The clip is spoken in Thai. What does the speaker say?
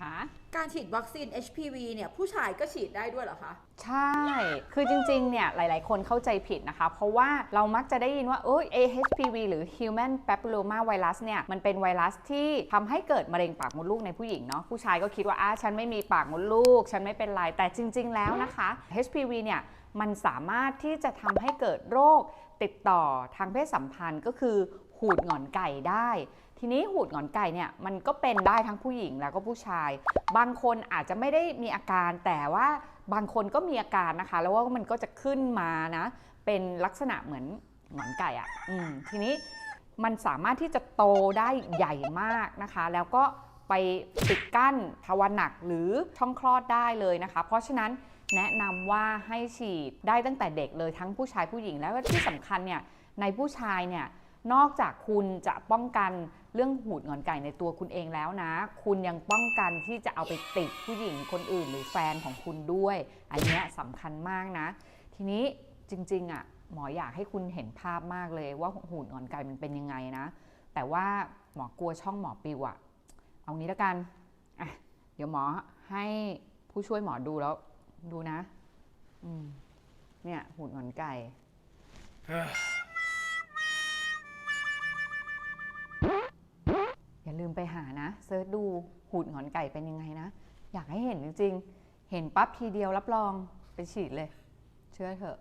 คะการฉีดวัคซีน HPV เนี่ยผู้ชายก็ฉีดได้ด้วยเหรอคะ ใช่ คือจริงๆ เนี่ยหลายๆ คนเข้าใจผิดนะคะ เพราะว่าเรามักจะได้ยินว่าเอ้ย AHPV หรือ Human Papilloma Virus เนี่ยมันเป็นไวรัสที่ทำให้เกิดมะเร็งปากมดลูกในผู้หญิงเนาะผู้ชายก็คิดว่าอ่าฉันไม่มีปากมดลูก ฉันไม่เป็นไร แต่จริง ๆ แล้วนะคะ HPV เนี่ย มันสามารถที่จะทำให้เกิดโรคติดต่อทางเพศสัมพันธ์ก็คือหูดหงอนไก่ได้ ทีนี้หูดหงอนไก่เนี่ยมันก็เป็นได้ทั้งผู้หญิงแล้วก็ผู้ชาย บางคนอาจจะไม่ได้มีอาการแต่ว่าบางคนก็มีอาการนะคะ แล้วว่ามันก็จะขึ้นมานะ เป็นลักษณะเหมือนหงอนไก่อะ่ะทีนี้มันสามารถที่จะโตได้ใหญ่มากนะคะ แล้วก็ ไปปิดกั้นทวารหนักหรือช่องคลอดได้เลยนะคะ เพราะฉะนั้นแนะนำว่าให้ฉีดได้ตั้งแต่เด็กเลยทั้งผู้ชายผู้หญิงแล้วก็ที่สำคัญเนี่ยในผู้ชายเนี่ยนอกจากคุณจะป้องกันเรื่องหูดงอนไก่ในตัวคุณเองแล้วนะ คุณยังป้องกันที่จะเอาไปติดผู้หญิงคนอื่น หรือแฟนของคุณด้วย อันนี้สำคัญมากนะ ทีนี้จริงๆอะหมออยากให้คุณเห็นภาพมากเลยว่าหูดงอนไก่มันเป็นยังไงนะ แต่ว่าหมอกลัวช่องหมอปิวอะ เอางี้แล้วกันอะเดี๋ยวหมอให้ผู้ช่วยหมอดูแล้ว ดูนะ อืม เนี่ยหูดหงอนไก่ อย่าลืมไปหานะเซิร์ชดูหูดหงอนไก่เป็นยังไงนะ อยากให้เห็นจริงๆ เห็นปั๊บทีเดียวรับรองไปฉีดเลย เชื่อเถอะ